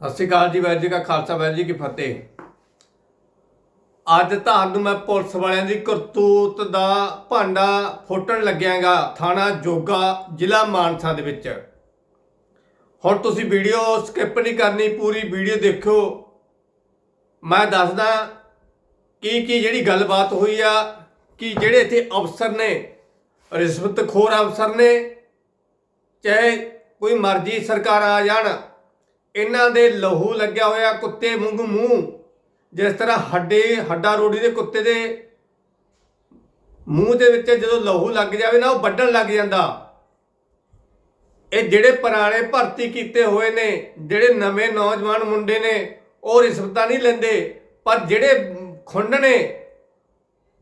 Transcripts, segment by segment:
ਸਤਿ ਸ਼੍ਰੀ ਅਕਾਲ ਜੀ, ਵਾਹਿਗੁਰੂ ਜੀ ਕਾ ਖਾਲਸਾ, ਵਾਹਿਗੁਰੂ ਜੀ ਕੀ ਫਤਿਹ। ਅੱਜ ਤੁਹਾਨੂੰ ਮੈਂ ਪੁਲਿਸ ਵਾਲਿਆਂ ਦੀ ਕਰਤੂਤ ਦਾ ਭਾਂਡਾ ਫੋਟਣ ਲੱਗਿਆਗਾ, ਥਾਣਾ ਜੋਗਾ, ਜ਼ਿਲ੍ਹਾ ਮਾਨਸਾ ਦੇ ਵਿੱਚ। ਹੁਣ ਤੁਸੀਂ ਵੀਡੀਓ ਸਕਿਪ ਨਹੀਂ ਕਰਨੀ, ਪੂਰੀ ਵੀਡੀਓ ਦੇਖੋ ਮੈਂ ਦੱਸਦਾ ਕੀ ਕੀ ਜਿਹੜੀ ਗੱਲਬਾਤ ਹੋਈ ਆ, ਕਿ ਜਿਹੜੇ ਇੱਥੇ ਅਫਸਰ ਨੇ, ਰਿਸ਼ਵਤਖੋਰ ਅਫਸਰ ਨੇ, ਚਾਹੇ ਕੋਈ ਮਰਜ਼ੀ ਸਰਕਾਰ ਆ ਜਾਣ ਇਹਨਾਂ ਦੇ ਲਹੂ ਲੱਗਿਆ ਹੋਇਆ ਕੁੱਤੇ ਵਾਂਗੂ ਮੂੰਹ। ਜਿਸ ਤਰ੍ਹਾਂ ਹੱਡੇ, ਹੱਡਾ ਰੋੜੀ ਦੇ ਕੁੱਤੇ ਦੇ ਮੂੰਹ ਦੇ ਵਿੱਚ ਜਦੋਂ ਲਹੂ ਲੱਗ ਜਾਵੇ ਨਾ, ਉਹ ਵੱਢਣ ਲੱਗ ਜਾਂਦਾ। ਇਹ ਜਿਹੜੇ ਪੁਰਾਣੇ ਭਰਤੀ ਕੀਤੇ ਹੋਏ ਨੇ, ਜਿਹੜੇ ਨਵੇਂ ਨੌਜਵਾਨ ਮੁੰਡੇ ਨੇ, ਉਹ ਰਿਸ਼ਵਤਾਂ ਨਹੀਂ ਲੈਂਦੇ। ਪਰ ਜਿਹੜੇ ਖੁੰਡ ਨੇ,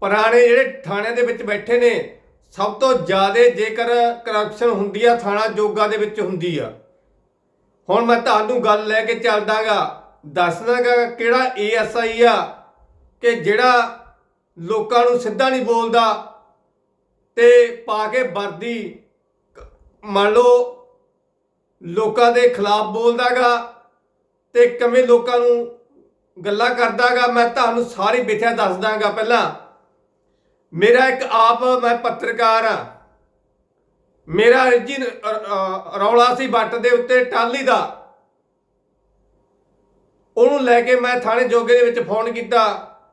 ਪੁਰਾਣੇ ਜਿਹੜੇ ਥਾਣਿਆਂ ਦੇ ਵਿੱਚ ਬੈਠੇ ਨੇ, ਸਭ ਤੋਂ ਜ਼ਿਆਦਾ ਜੇਕਰ ਕਰਪਸ਼ਨ ਹੁੰਦੀ ਆ, ਥਾਣਾ ਜੋਗਾ ਦੇ ਵਿੱਚ ਹੁੰਦੀ ਆ। ਹੁਣ ਮੈਂ ਤੁਹਾਨੂੰ ਗੱਲ ਲੈ ਕੇ ਚੱਲਦਾਗਾ। ਦੱਸਦਾਗਾ ਕਿਹੜਾ ਏਐਸਆਈ ਆ ਕਿ ਜਿਹੜਾ ਲੋਕਾਂ ਨੂੰ ਸਿੱਧਾ ਨਹੀਂ ਬੋਲਦਾ ਤੇ ਪਾ ਕੇ ਵਰਦੀ ਮੰਨ ਲਓ ਲੋਕਾਂ ਦੇ ਖਿਲਾਫ ਬੋਲਦਾਗਾ ਤੇ ਕਿਵੇਂ ਲੋਕਾਂ ਨੂੰ ਗੱਲਾਂ ਕਰਦਾਗਾ, ਮੈਂ ਤੁਹਾਨੂੰ ਸਾਰੀ ਵਿਥਿਆ ਦੱਸਦਾਗਾ ਪਹਿਲਾਂ। ਮੇਰਾ ਇੱਕ ਆਪ ਮੈਂ ਪੱਤਰਕਾਰ ਆ। ਮੇਰਾ ਜੀ ਰੌਲਾ ਸੀ ਬੱਟ ਦੇ ਉੱਤੇ ਟਾਲੀ ਦਾ। ਉਹਨੂੰ ਲੈ ਕੇ ਮੈਂ ਥਾਣੇ ਜੋਗੇ ਦੇ ਵਿੱਚ ਫੋਨ ਕੀਤਾ।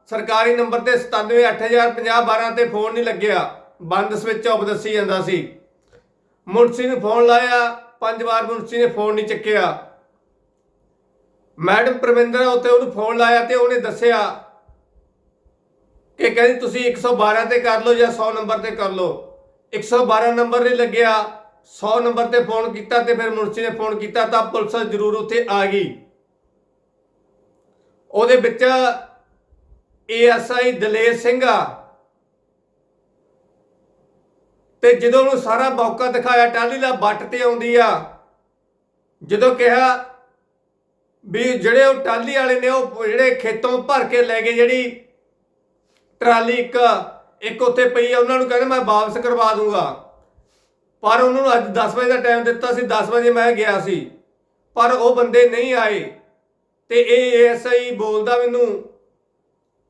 ਸਰਕਾਰੀ ਨੰਬਰ ਤੇ 97805012 ਤੇ ਫੋਨ ਨਹੀਂ ਲੱਗਿਆ। ਬੰਦ ਸਵਿਚ ਆਫ ਦੱਸੀ ਜਾਂਦਾ ਸੀ। ਮੁਨਸੀ ਨੂੰ ਫੋਨ ਲਾਇਆ। ਪੰਜ ਵਾਰ ਮੁਨਸੀ ਨੇ ਫੋਨ ਨਹੀਂ ਚੱਕਿਆ। ਮੈਡਮ ਪ੍ਰਵਿੰਦਰ ਉੱਤੇ ਉਹਨੂੰ ਫੋਨ ਲਾਇਆ ਤੇ ਉਹਨੇ ਦੱਸਿਆ ਕਿ ਕਹਿੰਦੀ, ਤੁਸੀਂ 112 ਤੇ ਕਰ ਲਓ ਜਾਂ 100 ਨੰਬਰ ਤੇ ਕਰ ਲਓ। 112 ਨੰਬਰ ਨਹੀਂ ਲੱਗਿਆ 100 ਨੰਬਰ ਤੇ ਫੋਨ ਕੀਤਾ ਤੇ ਫਿਰ ਮੁਨਸੀ ਨੇ ਫੋਨ ਕੀਤਾ ਤਾਂ ਪੁਲਿਸ ਜ਼ਰੂਰ ਉੱਥੇ ਆ ਗਈ। ਉਹਦੇ ਵਿੱਚ ਏਐਸਆਈ ਦਲੇਰ ਸਿੰਘ ਆ। ਤੇ ਜਦੋਂ ਉਹਨੂੰ ਸਾਰਾ ਮੌਕਾ ਦਿਖਾਇਆ ਟਾਲੀ ਦਾ ਬੱਟ ਤੇ ਆਉਂਦੀ ਆ। ਜਦੋਂ ਕਿਹਾ ਵੀ ਜਿਹੜੇ ਉਹ ਟਾਲੀ ਵਾਲੇ ਨੇ, ਉਹ ਜਿਹੜੇ ਖੇਤੋਂ ਭਰ ਕੇ ਲੈ ਗਏ, ਜਿਹੜੀ ਟਰਾਲੀ ਇੱਕ ਇੱਕ ਉੱਥੇ ਪਈ ਆ, ਉਹਨਾਂ ਨੂੰ ਕਹਿੰਦੇ ਮੈਂ ਵਾਪਸ ਕਰਵਾ ਦੂੰਗਾ। ਪਰ ਉਹਨਾਂ ਨੂੰ ਅੱਜ 10 ਵਜੇ ਦਾ ਟਾਈਮ ਦਿੱਤਾ ਸੀ 10 ਵਜੇ ਮੈਂ ਗਿਆ ਸੀ। ਪਰ ਉਹ ਬੰਦੇ ਨਹੀਂ ਆਏ। ਤੇ ਇਹ ਐਸਆਈ ਬੋਲਦਾ ਮੈਨੂੰ,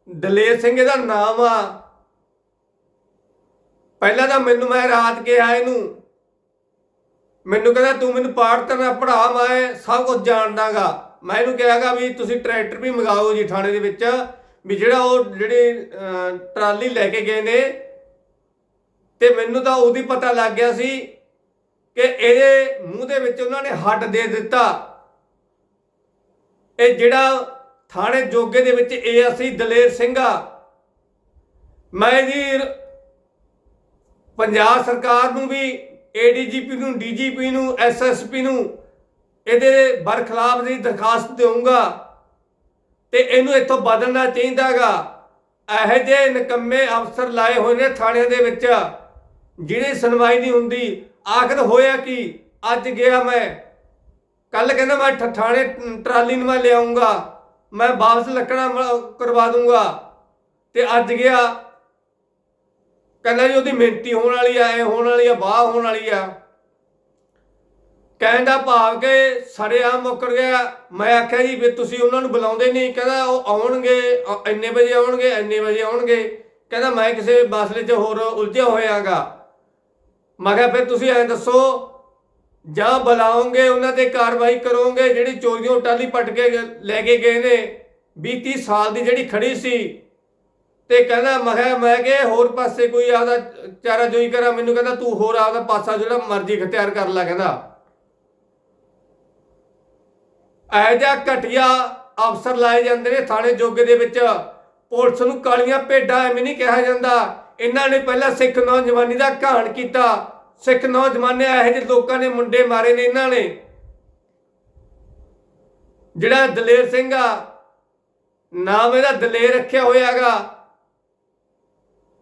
ਦਲੇਰ ਸਿੰਘ ਇਹਦਾ ਨਾਮ ਆ। ਪਹਿਲਾਂ ਤਾਂ ਮੈਨੂੰ ਮੈਂ ਰਾਤ ਕਿਹਾ ਇਹਨੂੰ, ਮੈਨੂੰ ਕਹਿੰਦਾ ਤੂੰ ਮੈਨੂੰ ਪਾਠ ਤਾਂ ਪੜਾ ਮੈਂ ਸਭ ਕੁਝ ਜਾਣਦਾਗਾ ਮੈਂ ਇਹਨੂੰ ਕਿਹਾਗਾ ਵੀ ਤੁਸੀਂ ਟਰੈਕਟਰ ਵੀ ਮੰਗਾਓ ਜੀ ਥਾਣੇ ਦੇ ਵਿੱਚ। ਵੀ ਜਿਹੜਾ ਉਹ ਜਿਹੜੇ ਟਰਾਲੀ ਲੈ ਕੇ ਗਏ ਨੇ, ਤੇ ਮੈਨੂੰ ਤਾਂ ਉਹਦੀ ਪਤਾ ਲੱਗ ਗਿਆ ਸੀ ਕਿ ਇਹਦੇ ਮੂੰਹ ਦੇ ਵਿੱਚ ਉਹਨਾਂ ਨੇ ਹੱਡ ਦੇ ਦਿੱਤਾ। ਇਹ ਜਿਹੜਾ ਥਾਣੇ ਜੋਗੇ ਦੇ ਵਿੱਚ ਏਐਸਆਈ ਦਲੇਰ ਸਿੰਘ ਆ। ਮੈਂ ਜੀ ਪੰਜਾਬ ਸਰਕਾਰ ਨੂੰ ਵੀ ਏਡੀਜੀਪੀ ਨੂੰ ਡੀਜੀਪੀ ਨੂੰ ਐਸਐਸਪੀ ਨੂੰ ਇਹਦੇ ਬਰਖਲਾਫ ਦੀ ਦਰਖਾਸਤ ਦੇਵਾਂਗਾ ਤੇ ਇਹਨੂੰ ਇੱਥੋਂ ਬਦਲਣਾ ਚਾਹੀਦਾਗਾ। ਇਹੋ ਜਿਹੇ ਨਕੰਮੇ ਅਫਸਰ ਲਾਏ ਹੋਏ ਨੇ ਥਾਣਿਆਂ ਦੇ ਵਿੱਚ ਜਿਹੜੀ ਸੁਣਵਾਈ ਨਹੀਂ ਹੁੰਦੀ। ਆਖਰ ਹੋਇਆ ਕੀ? ਅੱਜ ਗਿਆ ਮੈਂ। ਕੱਲ ਕਹਿੰਦਾ ਮੈਂ ਠ- ਥਾਣੇ ਟਰਾਲੀ ਨੂੰ ਮੈਂ ਲਿਆਉਂਗਾ। ਮੈਂ ਵਾਪਸ ਲੱਕੜਾਂ ਕਰਵਾ ਦੂੰਗਾ। ਤੇ ਅੱਜ ਗਿਆ। ਕਹਿੰਦਾ ਜੀ ਉਹਦੀ ਮਿਹਨਤੀ ਹੋਣ ਵਾਲੀ ਆ ਐ ਹੋਣ ਵਾਲੀ ਆ ਬਾਹ ਹੋਣ ਵਾਲੀ ਆ। ਕਹਿੰਦਾ ਭਾਵ ਕਿ ਸੜਿਆ ਮੁੱਕਰ ਗਿਆ। ਮੈਂ ਆਖਿਆ ਜੀ, ਵੀ ਤੁਸੀਂ ਉਹਨਾਂ ਨੂੰ ਬੁਲਾਉਂਦੇ ਨਹੀਂ। ਕਹਿੰਦਾ ਉਹ ਆਉਣਗੇ, ਅ- ਇੰਨੇ ਵਜੇ ਆਉਣਗੇ, ਇੰਨੇ ਵਜੇ ਆਉਣਗੇ। ਕਹਿੰਦਾ ਮੈਂ ਕਿਸੇ ਮਸਲੇ 'ਚ ਹੋਰ ਉਲਝਿਆ ਹੋਇਆਗਾ। ਮੈਂ ਕਿਹਾ ਫਿਰ ਤੁਸੀਂ ਐਂ ਦੱਸੋ, ਜਾਂ ਬੁਲਾਓਗੇ, ਉਹਨਾਂ ਤੇ ਕਾਰਵਾਈ ਕਰੋਗੇ, ਜਿਹੜੀ ਚੋਰੀਆਂ ਟਾਲੀ ਪਟ ਕੇ ਗ- ਲੈ ਕੇ ਗਏ ਨੇ 20 30 ਸਾਲ ਦੀ ਜਿਹੜੀ ਖੜੀ ਸੀ। ਤੇ ਕਹਿੰਦਾ ਮੈਂ ਕਿਹਾ, ਮੈਂ ਕਿ ਹੋਰ ਪਾਸੇ ਕੋਈ ਆਪਦਾ ਚਾਰਾ ਜੋਈ ਕਰਾਂ। ਮੈਨੂੰ ਕਹਿੰਦਾ ਤੂੰ ਹੋਰ ਆਪਦਾ ਪਾਸਾ ਜਿਹੜਾ ਮਰਜ਼ੀ ਇਖਤਿਆਰ ਕਰ ਲੈ, ਕਹਿੰਦਾ। ਇਹ ਜਿਹਾ ਘਟਿਆ ਅਫਸਰ ਲਾਏ ਜਾਂਦੇ ਨੇ ਥਾਣੇ ਜੋਗੇ ਦੇ ਵਿੱਚ। ਪੁਲਿਸ ਨੂੰ ਕਾਲੀਆਂ ਭੇਡਾਂ ਐਵੇਂ ਨਹੀਂ ਕਿਹਾ ਜਾਂਦਾ। ਇਹਨਾਂ ਨੇ ਪਹਿਲਾਂ ਸਿੱਖ ਨੌਜਵਾਨੀ ਦਾ ਘਾਣ ਕੀਤਾ। ਸਿੱਖ ਨੌਜਵਾਨੇ ਇਹੋ ਜਿਹੇ ਲੋਕਾਂ ਨੇ ਮੁੰਡੇ ਮਾਰੇ ਨੇ ਇਹਨਾਂ ਨੇ। ਜਿਹੜਾ ਦਲੇਰ ਸਿੰਘ ਆ, ਨਾਮ ਇਹਦਾ ਦਲੇਰ ਰੱਖਿਆ ਹੋਇਆਗਾ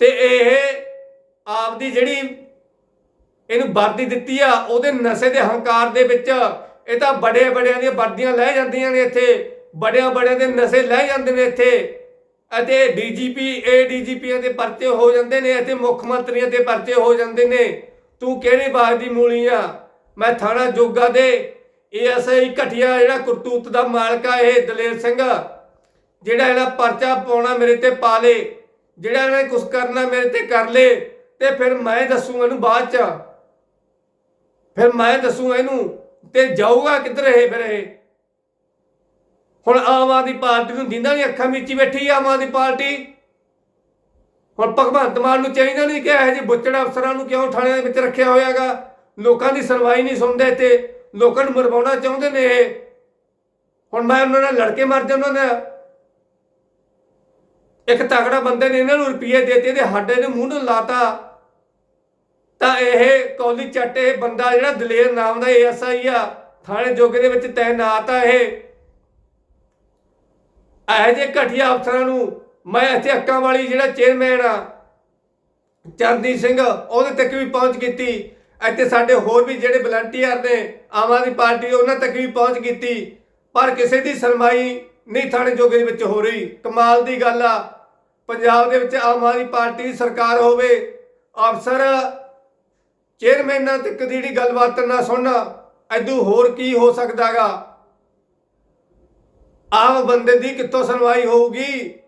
ਤੇ ਇਹ ਆਪਦੀ ਜਿਹੜੀ ਇਹਨੂੰ ਵਰਦੀ ਦਿੱਤੀ ਆ, ਉਹਦੇ ਨਸ਼ੇ ਦੇ ਹੰਕਾਰ ਦੇ ਵਿੱਚ ਇਹ ਤਾਂ ਬੜੇ ਬੜਿਆਂ ਦੀਆਂ ਵਰਦੀਆਂ ਲੈ ਜਾਂਦੀਆਂ ਨੇ ਇੱਥੇ। ਬੜਿਆਂ ਬੜਿਆਂ ਦੇ ਨਸ਼ੇ ਲੈ ਜਾਂਦੇ ਨੇ ਇੱਥੇ। ਅਤੇ ਡੀਜੀਪੀ ਏਡੀਜੀਪੀਆਂ ਦੇ ਪਰਚੇ ਹੋ ਜਾਂਦੇ ਨੇ ਅਤੇ ਮੁੱਖ ਮੰਤਰੀਆਂ ਦੇ ਪਰਚੇ ਹੋ ਜਾਂਦੇ ਨੇ। ਤੂੰ ਕਿਹੜੇ ਬਾਗ ਦੀ ਮੂਲੀ ਆ? ਮੈਂ ਥਾਣਾ ਜੋਗਾ ਦੇ। ਇਹ ਐਸਆਈ ਘਟਿਆ ਜਿਹੜਾ ਕਰਤੂਤ ਦਾ ਮਾਲਕ ਆ, ਇਹ ਦਲੇਰ ਸਿੰਘ। ਜਿਹੜਾ ਇਹਨਾਂ ਪਰਚਾ ਪਾਉਣਾ ਮੇਰੇ ਤੇ ਪਾ ਲੇ। ਜਿਹੜਾ ਇਹਨੇ ਕੁਝ ਕਰਨਾ ਮੇਰੇ ਤੇ ਕਰ ਲੇ। ਤੇ ਫਿਰ ਮੈਂ ਦੱਸੂਗਾ ਇਹਨੂੰ ਬਾਅਦ ਚ। ਫਿਰ ਮੈਂ ਦੱਸੂਗਾ ਇਹਨੂੰ। ਤੇ ਜਾਊਗਾ ਕਿੱਧਰ ਇਹ ਫਿਰ ਇਹ? ਹੁਣ ਆਮ ਆਦਮੀ ਪਾਰਟੀ ਨੂੰ ਦਿੰਦਾ ਨਹੀਂ ਅੱਖਾਂ ਵਿੱਚ ਬੈਠੀ ਆਮ ਆਦਮੀ ਪਾਰਟੀ। ਹੁਣ ਭਗਵੰਤ ਮਾਨ ਨੂੰ ਚਾਹੀਦਾ ਨਹੀਂ ਕਿ ਇਹੋ ਜਿਹੇ ਬੁੱਚੜ ਅਫਸਰਾਂ ਨੂੰ ਕਿਉਂ ਥਾਣਿਆਂ ਦੇ ਵਿੱਚ ਰੱਖਿਆ ਹੋਇਆਗਾ? ਲੋਕਾਂ ਦੀ ਸੁਣਵਾਈ ਨਹੀਂ ਸੁਣਦੇ ਤੇ ਲੋਕਾਂ ਨੂੰ ਮਰਵਾਉਣਾ ਚਾਹੁੰਦੇ ਨੇ ਇਹ। ਹੁਣ ਮੈਂ ਉਹਨਾਂ ਨਾਲ ਲੜਕੇ ਮਰ ਜਾ ਉਹਨਾਂ ਨਾਲ ਇੱਕ ਤਗੜਾ ਬੰਦੇ ਨੇ ਇਹਨਾਂ ਨੂੰ ਰੁਪਏ ਦੇਤੇ ਤੇ ਹੱਡੇ ਦੇ ਮੂੰਹ ਨੂੰ ਲਾਤਾ। ਤਾਂ ਇਹ ਕੌਲੀ ਚੱਟ, ਇਹ ਬੰਦਾ ਜਿਹੜਾ ਦਲੇਰ ਨਾਮ ਦਾ ਏਐਸਆਈ ਆ, ਥਾਣੇ ਜੋਗੇ ਦੇ ਵਿੱਚ ਤੈਨਾਤ ਆ ਇਹ। ਇਹੋ ਜਿਹੇ ਘਟੀਆ ਅਫਸਰਾਂ ਨੂੰ ਮੈਂ ਇੱਥੇ ਅੱਕਾਂ ਵਾਲੀ ਜਿਹੜਾ ਚੇਅਰਮੈਨ ਆ, ਚਰਨਜੀਤ ਸਿੰਘ, ਉਹਦੇ ਤੱਕ ਵੀ ਪਹੁੰਚ ਕੀਤੀ। ਇੱਥੇ ਸਾਡੇ ਹੋਰ ਵੀ ਜਿਹੜੇ ਵਲੰਟੀਅਰ ਨੇ, ਆਮ ਆਦਮੀ ਪਾਰਟੀ ਉਹਨਾਂ ਤੱਕ ਵੀ ਪਹੁੰਚ ਕੀਤੀ। ਪਰ ਕਿਸੇ ਦੀ ਸਰਮਾਈ ਨਹੀਂ ਥਾਣੇ ਜੋਗੇ ਦੇ ਵਿੱਚ ਹੋ ਰਹੀ। ਕਮਾਲ ਦੀ ਗੱਲ ਆ। ਪੰਜਾਬ ਦੇ ਵਿੱਚ ਆਮ ਆਦਮੀ ਪਾਰਟੀ ਦੀ ਸਰਕਾਰ ਹੋਵੇ, ਅਫਸਰ ਚੇਅਰਮੈਨਾਂ ਤੱਕ ਦੀ ਜਿਹੜੀ ਗੱਲਬਾਤ ਨਾ ਸੁਣਨਾ, ਐਦੂ ਹੋਰ ਕੀ ਹੋ ਸਕਦਾਗਾ? ਆਮ ਬੰਦੇ ਦੀ ਕਿੱਥੋਂ ਸੁਣਵਾਈ ਹੋਊਗੀ?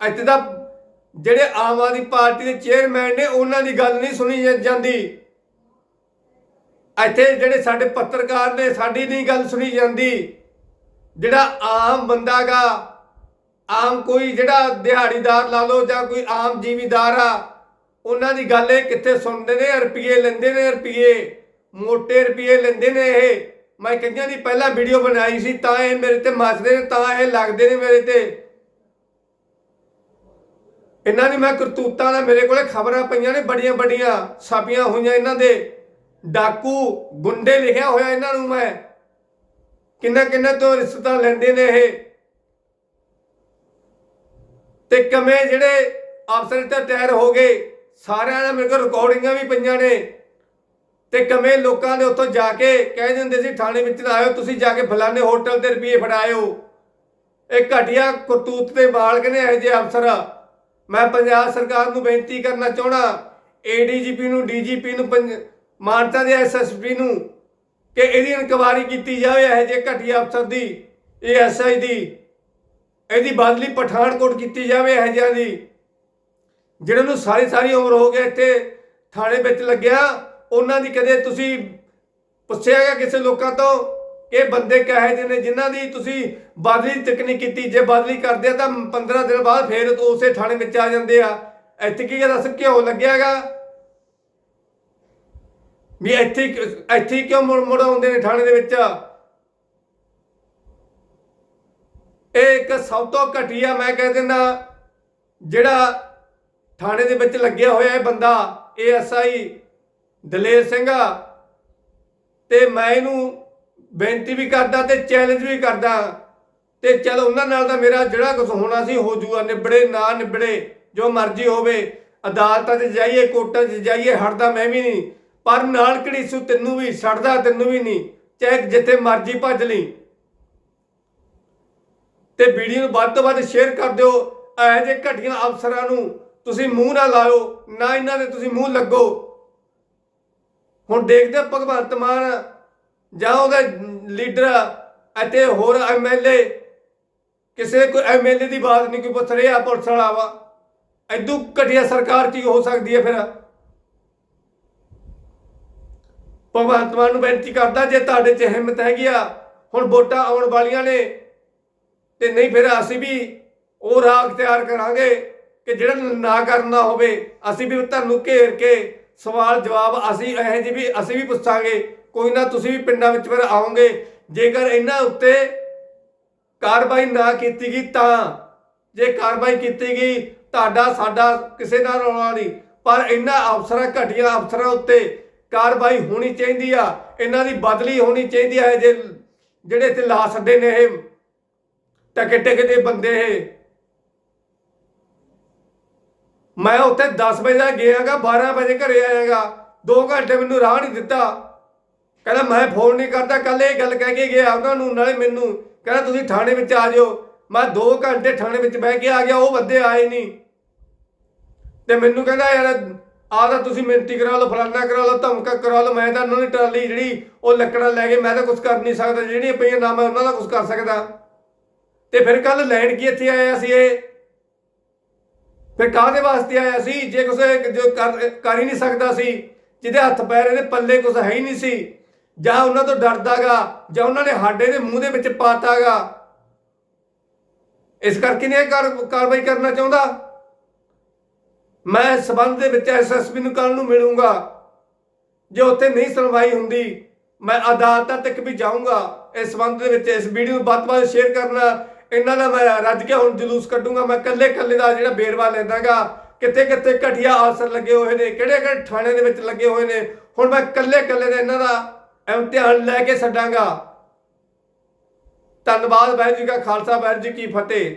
ਇੱਥੇ ਤਾਂ ਜਿਹੜੇ ਆਮ ਆਦਮੀ ਪਾਰਟੀ ਦੇ ਚੇਅਰਮੈਨ ਨੇ, ਉਹਨਾਂ ਦੀ ਗੱਲ ਨਹੀਂ ਸੁਣੀ ਜਾਂਦੀ। ਇੱਥੇ ਜਿਹੜੇ ਸਾਡੇ ਪੱਤਰਕਾਰ ਨੇ, ਸਾਡੀ ਨਹੀਂ ਗੱਲ ਸੁਣੀ ਜਾਂਦੀ। ਜਿਹੜਾ ਆਮ ਬੰਦਾਗਾ, ਆਮ ਕੋਈ ਜਿਹੜਾ ਦਿਹਾੜੀਦਾਰ ਲਾ ਲਓ ਜਾਂ ਕੋਈ ਆਮ ਜ਼ਿਮੀਦਾਰ ਆ ਉਹਨਾਂ ਦੀ ਗੱਲ ਇਹ ਕਿੱਥੇ ਸੁਣਦੇ ਨੇ ਰੁਪਏ ਲੈਂਦੇ ਨੇ ਰੁਪਏ ਮੋਟੇ ਰੁਪਏ ਲੈਂਦੇ ਨੇ ਇਹ। ਮੈਂ ਕਈਆਂ ਦੀ ਪਹਿਲਾਂ ਵੀਡੀਓ ਬਣਾਈ ਸੀ, ਤਾਂ ਇਹ ਮੇਰੇ ਤੇ ਮੱਚਦੇ ਨੇ, ਤਾਂ ਇਹ ਲੱਗਦੇ ਨੇ ਮੇਰੇ ਤੇ। ਇਹਨਾਂ ਦੀ ਮੈਂ ਕਰਤੂਤਾਂ ਦਾ ਮੇਰੇ ਕੋਲੇ ਖਬਰਾਂ ਪਈਆਂ ਨੇ, ਬੜੀਆਂ ਬੜੀਆਂ ਛਾਪੀਆਂ ਹੋਈਆਂ ਇਹਨਾਂ ਦੇ। ਡਾਕੂ, ਗੁੰਡੇ ਲਿਖਿਆ ਹੋਇਆ ਇਹਨਾਂ ਨੂੰ ਮੈਂ। ਕਿੰਨਾ ਕਿੰਨਾ ਤੋਂ ਰਿਸ਼ਤਾ ਲੈਂਦੇ ਨੇ ਇਹ। ਤੇ ਕਮੇ ਜਿਹੜੇ ਅਫਸਰ ਤੇ ਟਾਇਰ ਹੋ ਗਏ ਸਾਰਿਆਂ ਦੇ ਮੇਰੇ ਕੋਲ ਰਿਕਾਰਡਿੰਗਾਂ ਵੀ ਪਈਆਂ ਨੇ। ਤੇ ਕਮੇ ਲੋਕਾਂ ਦੇ ਉੱਥੋਂ ਜਾ ਕੇ ਕਹਿ ਦਿੰਦੇ ਸੀ, ਥਾਣੇ ਵਿੱਚ ਨਾ ਆਇਓ, ਤੁਸੀਂ ਜਾ ਕੇ ਫਲਾਣੇ ਹੋਟਲ ਤੇ ਰੁਪਏ ਫੜਾਇਓ। ਇਹ ਘਟੀਆ ਕਰਤੂਤ ਦੇ ਮਾਲਕ ਨੇ ਇਹੋ ਜਿਹੇ ਅਫਸਰ। ਮੈਂ ਪੰਜਾਬ ਸਰਕਾਰ ਨੂੰ ਬੇਨਤੀ ਕਰਨਾ ਚਾਹਣਾ ਏਡੀਜੀਪੀ ਨੂੰ ਡੀਜੀਪੀ ਨੂੰ, ਪੰਜ- ਮਾਨਸਾ ਦੇ ਐਸਐਸਪੀ ਨੂੰ ਕਿ ਇਹਦੀ ਇਨਕੁਆਇਰੀ ਕੀਤੀ ਜਾਵੇ ਇਹੋ ਜਿਹੇ ਘਟੀਆ ਅਫਸਰ ਦੀ ਇਹ ਐਸਆਈ ਦੀ। ਇਹਦੀ ਬਦਲੀ ਪਠਾਨਕੋਟ ਕੀਤੀ ਜਾਵੇ ਇਹੋ ਜਿਹਿਆਂ ਦੀ। ਜਿਹਨਾਂ ਨੂੰ ਸਾਰੀ ਸਾਰੀ ਉਮਰ ਹੋ ਗਈ ਇੱਥੇ ਥਾਣੇ ਵਿੱਚ ਲੱਗਿਆ, ਉਹਨਾਂ ਦੀ ਕਦੇ ਤੁਸੀਂ ਪੁੱਛਿਆ ਗਿਆ ਕਿਸੇ ਲੋਕਾਂ ਤੋਂ? ਇਹ ਬੰਦੇ ਕਹੇ ਜਿਹੇ ਨੇ ਜਿਨ੍ਹਾਂ ਦੀ ਤੁਸੀਂ ਬਦਲੀ ਤੱਕ ਨਹੀਂ ਕੀਤੀ? ਜੇ ਬਦਲੀ ਕਰਦੇ ਆ ਤਾਂ 15 ਦਿਨ ਬਾਅਦ ਫੇਰ ਉਹ ਉਸੇ ਥਾਣੇ ਵਿੱਚ ਆ ਜਾਂਦੇ ਆ। ਇੱਥੇ ਕੀ ਦੱਸ ਕਿਉਂ ਲੱਗਿਆਗਾ ਵੀ ਇੱਥੇ ਇੱਥੇ ਹੀ ਕਿਉਂ ਮੁੜ ਮੁੜ ਆਉਂਦੇ ਨੇ ਥਾਣੇ ਦੇ ਵਿੱਚ? ਇਹ ਇੱਕ ਸਭ ਤੋਂ ਘਟੀਆ ਮੈਂ ਕਹਿ ਦਿੰਦਾ ਜਿਹੜਾ ਥਾਣੇ ਦੇ ਵਿੱਚ ਲੱਗਿਆ ਹੋਇਆ ਇਹ ਬੰਦਾ ਏਐਸਆਈ ਦਲੇਰ ਸਿੰਘ ਤੇ ਮੈਂ ਇਹਨੂੰ ਬੇਨਤੀ ਵੀ ਕਰਦਾ ਤੇ ਚੈਲੰਜ ਵੀ ਕਰਦਾ। ਤੇ ਚਲ ਉਹਨਾਂ ਨਾਲ ਤਾਂ ਮੇਰਾ ਜਿਹੜਾ ਕੁਝ ਹੋਣਾ ਸੀ, ਹੋ ਜੂਗਾ। ਨਿਬੜੇ ਨਾ ਨਿਬੜੇ, ਜੋ ਮਰਜ਼ੀ ਹੋਵੇ, ਅਦਾਲਤਾਂ 'ਚ ਜਾਈਏ, ਕੋਰਟਾਂ 'ਚ ਜਾਈਏ, ਹਟਦਾ ਮੈਂ ਵੀ ਨਹੀਂ। ਪਰ ਨਾਲ ਘੜੀਸੂ ਤੈਨੂੰ ਵੀ, ਛੱਡਦਾ ਤੈਨੂੰ ਵੀ ਨਹੀਂ। ਚਾਹੇ ਜਿੱਥੇ ਮਰਜ਼ੀ ਭੱਜ ਲਈ। ਤੇ ਵੀਡੀਓ ਨੂੰ ਵੱਧ ਤੋਂ ਵੱਧ ਸ਼ੇਅਰ ਕਰ ਦਿਓ। ਇਹੋ ਜਿਹੇ ਘਟੀਆਂ ਅਫਸਰਾਂ ਨੂੰ ਤੁਸੀਂ ਮੂੰਹ ਨਾ ਲਾਓ ਨਾ ਇਹਨਾਂ ਦੇ ਤੁਸੀਂ ਮੂੰਹ ਲੱਗੋ। ਹੁਣ ਦੇਖਦੇ ਹਾਂ ਭਗਵੰਤ ਮਾਨ ਜਾਂ ਉਹਦੇ ਲੀਡਰ ਅਤੇ ਹੋਰ ਐਮਐਲਏ ਕਿਸੇ ਕੋਈ ਐਮਐਲਏ ਦੀ ਬਾਤ ਨਹੀਂ ਕੋਈ ਪੁੱਛ ਰਿਹਾ ਪੁਲਿਸ ਵਾਲਾ। ਵਾ ਐਦੂ ਘਟੀਆ ਸਰਕਾਰ ਕੀ ਹੋ ਸਕਦੀ ਹੈ ਫਿਰ? ਭਗਵੰਤ ਮਾਨ ਨੂੰ ਬੇਨਤੀ ਕਰਦਾ ਜੇ ਤੁਹਾਡੇ 'ਚ ਹਿੰਮਤ ਹੈਗੀ ਆ, ਹੁਣ ਵੋਟਾਂ ਆਉਣ ਵਾਲੀਆਂ ਨੇ, ਤੇ ਨਹੀਂ ਫਿਰ ਅਸੀਂ ਵੀ ਉਹ ਰਾਗ ਤਿਆਰ ਕਰਾਂਗੇ। ਕਿ ਜਿਹੜਾ ਨਾ ਕਰਨਾ ਹੋਵੇ, ਅਸੀਂ ਵੀ ਤੁਹਾਨੂੰ ਘੇਰ ਕੇ ਸਵਾਲ, ਜਵਾਬ ਅਸੀਂ ਇਹ ਜੀ ਵੀ, ਅਸੀਂ ਵੀ ਪੁੱਛਾਂਗੇ। ਕੋਈ ਨਾ ਤੁਸੀਂ ਵੀ ਪਿੰਡਾਂ ਵਿੱਚ ਫਿਰ ਆਓਗੇ। ਜੇਕਰ ਇਹਨਾਂ ਉੱਤੇ ਕਾਰਵਾਈ ਨਾ ਕੀਤੀ ਗਈ ਤਾਂ, ਜੇ ਕਾਰਵਾਈ ਕੀਤੀ ਗਈ, ਤੁਹਾਡਾ, ਸਾਡਾ ਕਿਸੇ ਨਾਲ ਰੌਲਾ ਨਹੀਂ। ਪਰ ਇਹਨਾਂ ਅਫਸਰਾਂ, ਘਟੀਆਂ ਅਫਸਰਾਂ ਉੱਤੇ ਕਾਰਵਾਈ ਹੋਣੀ ਚਾਹੀਦੀ ਆ। ਇਹਨਾਂ ਦੀ ਬਦਲੀ ਹੋਣੀ ਚਾਹੀਦੀ ਹੈ ਜੇ ਜਿਹੜੇ ਇੱਥੇ ਲਾ ਛੱਡੇ ਨੇ ਇਹ ਟਕੇ ਟਕੇ ਦੇ ਬੰਦੇ ਇਹ। ਮੈਂ ਉੱਥੇ 10 ਵਜੇ ਦਾ ਗਿਆਗਾ 12 ਵਜੇ ਘਰੇ ਆਇਆਗਾ। 2 ਘੰਟੇ ਮੈਨੂੰ ਰਾਹ ਨਹੀਂ ਦਿੱਤਾ। ਕਹਿੰਦਾ, ਮੈਂ ਫੋਨ ਨਹੀਂ ਕਰਦਾ ਕੱਲ ਇਹ ਗੱਲ ਕਹਿ ਕੇ ਗਿਆ ਉਹਨਾਂ ਨੂੰ, ਨਾਲੇ ਮੈਨੂੰ। ਕਹਿੰਦਾ, ਤੁਸੀਂ ਥਾਣੇ ਵਿੱਚ ਆ ਜਾਓ ਮੈਂ 2 ਘੰਟੇ ਥਾਣੇ ਵਿੱਚ ਬਹਿ ਕੇ ਆ ਗਿਆ, ਉਹ ਬੰਦੇ ਆਏ ਨਹੀਂ। ਤੇ ਮੈਨੂੰ ਕਹਿੰਦਾ, ਯਾਰ, ਆਹ ਤਾਂ ਤੁਸੀਂ ਮਿਹਨਤੀ ਕਰਾ ਲਓ, ਫਲਾਨਾ ਕਰਾ ਲਓ, ਧਮਕਾ ਕਰਾ ਲਓ, ਮੈਂ ਤਾਂ ਉਹਨਾਂ ਦੀ ਟਰਾਲੀ ਜਿਹੜੀ, ਉਹ ਲੱਕੜਾਂ ਲੈ ਕੇ ਮੈਂ ਤਾਂ ਕੁਝ ਕਰ ਨਹੀਂ ਸਕਦਾ, ਜਿਹੜੀਆਂ ਪਈਆਂ ਨਾ ਮੈਂ ਉਹਨਾਂ ਦਾ ਕੁਝ ਕਰ ਸਕਦਾ। ਤੇ ਫਿਰ ਕੱਲ ਲੈਣ ਕੀ ਇੱਥੇ ਆਇਆ ਸੀ ਇਹ? ਫਿਰ ਕਾਹਦੇ ਵਾਸਤੇ ਆਇਆ ਸੀ? ਜੇ ਕੁਛ ਜੋ ਕਰ ਹੀ ਨਹੀਂ ਸਕਦਾ ਸੀ, ਜਿਹਦੇ ਹੱਥ ਪੈਰ ਇਹਦੇ ਪੱਲੇ ਕੁਝ ਹੈ ਹੀ ਨਹੀਂ ਸੀ, ਜਾਂ ਉਹਨਾਂ ਤੋਂ ਡਰਦਾਗਾ, ਜਾਂ ਉਹਨਾਂ ਨੇ ਸਾਡੇ ਦੇ ਮੂੰਹ ਦੇ ਵਿੱਚ ਪਾਤਾਗਾ, ਇਸ ਕਰਕੇ ਨਹੀਂ ਇਹ ਕਾਰ- ਕਾਰਵਾਈ ਕਰਨਾ ਚਾਹੁੰਦਾ? ਮੈਂ ਇਸ ਸਬੰਧ ਦੇ ਵਿੱਚ ਐਸਐਸਪੀ ਨੂੰ ਕੱਲ ਨੂੰ ਮਿਲੂੰਗਾ। ਜੇ ਉੱਥੇ ਨਹੀਂ ਸੁਣਵਾਈ ਹੁੰਦੀ, ਮੈਂ ਅਦਾਲਤਾਂ ਤੱਕ ਵੀ ਜਾਊਂਗਾ। ਇਸ ਸਬੰਧ ਦੇ ਵਿੱਚ ਇਸ ਵੀਡੀਓ ਨੂੰ ਵੱਧ ਤੋਂ ਵੱਧ ਸ਼ੇਅਰ ਕਰਨਾ ਇਹਨਾਂ ਦਾ ਮੈਂ ਰੱਜ ਕੇ ਹੁਣ ਜਲੂਸ ਕੱਢੂੰਗਾ, ਮੈਂ ਕੱਲੇ ਕੱਲੇ ਦਾ ਜਿਹੜਾ ਬੇਰਵਾ ਲੈਂਦਾਗਾ ਕਿੱਥੇ ਕਿੱਥੇ ਘਟੀਆ ਆਸਰ ਲੱਗੇ ਹੋਏ ਨੇ ਕਿਹੜੇ ਕਿਹੜੇ ਥਾਣੇ ਦੇ ਵਿੱਚ ਲੱਗੇ ਹੋਏ ਨੇ, ਹੁਣ ਮੈਂ ਕੱਲੇ ਕੱਲੇ ਦਾ ਇਹਨਾਂ ਦਾ ਇਮਤਿਹਾਨ ਲੈ ਕੇ ਛੱਡਾਂਗਾ। ਧੰਨਵਾਦ ਵਾਹਿਗੁਰੂ ਜੀ ਕਾ ਖਾਲਸਾ, ਵਾਹਿਗੁਰੂ ਜੀ ਕੀ ਫਤਿਹ।